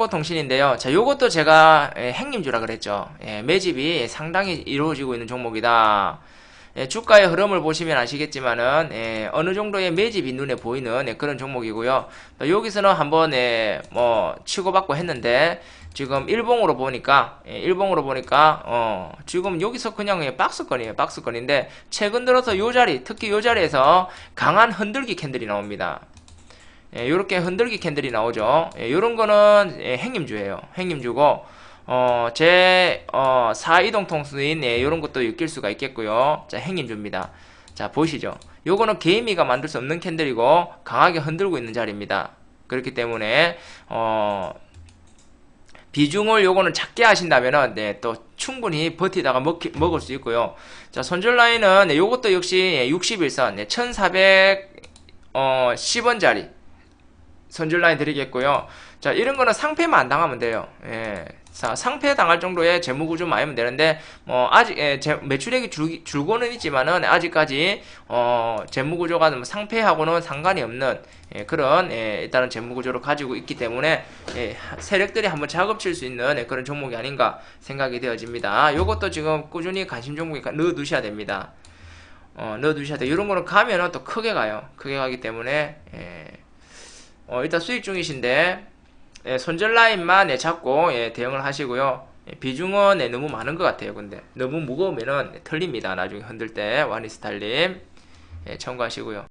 정보통신인데요. 자, 요것도 제가 예, 행님주라 그랬죠. 예, 매집이 상당히 이루어지고 있는 종목이다. 예, 주가의 흐름을 보시면 아시겠지만은 예, 어느 정도의 매집이 눈에 보이는 예, 그런 종목이고요. 또 여기서는 한번 예, 뭐 치고받고 했는데 지금 일봉으로 보니까 예, 일봉으로 보니까 어, 지금 여기서 그냥 예, 박스권이에요. 박스권인데 최근 들어서 요 자리 특히 요 자리에서 강한 흔들기 캔들이 나옵니다. 예, 요렇게 흔들기 캔들이 나오죠. 예, 요런 거는 예, 행님주예요. 행님주고 어, 제, 어, 4이동 통수인, 예, 요런 것도 엮일 수가 있겠고요. 자, 행님주입니다. 자, 보시죠. 요거는 개미가 만들 수 없는 캔들이고, 강하게 흔들고 있는 자리입니다. 그렇기 때문에, 어, 비중을 요거는 작게 하신다면은, 네, 또 충분히 버티다가 먹, 먹을 수 있고요. 자, 손절 라인은, 네, 요것도 역시 61선, 네, 1400, 어, 10원짜리. 손절 라인 드리겠고요. 자, 이런 거는 상패만 안 당하면 돼요. 예. 자, 상패 당할 정도의 재무 구조 많으면 되는데, 뭐, 아직, 예, 제, 매출액이 줄, 줄고는 있지만은, 아직까지, 어, 재무 구조가 뭐 상패하고는 상관이 없는, 예, 그런, 예, 일단은 재무 구조를 가지고 있기 때문에, 예, 세력들이 한번 작업칠 수 있는 예, 그런 종목이 아닌가 생각이 되어집니다. 요것도 지금 꾸준히 관심 종목에 가- 넣어 두셔야 됩니다. 어, 넣어 두셔야 돼요. 이런 거는 가면은 또 크게 가요. 크게 가기 때문에, 예, 어, 일단 수익 중이신데 예, 손절 라인만 예, 잡고 예, 대응을 하시고요. 예, 비중은 예, 너무 많은 것 같아요. 근데 너무 무거우면은 예, 털립니다. 나중에 흔들 때 와니스탈님 예, 참고하시고요.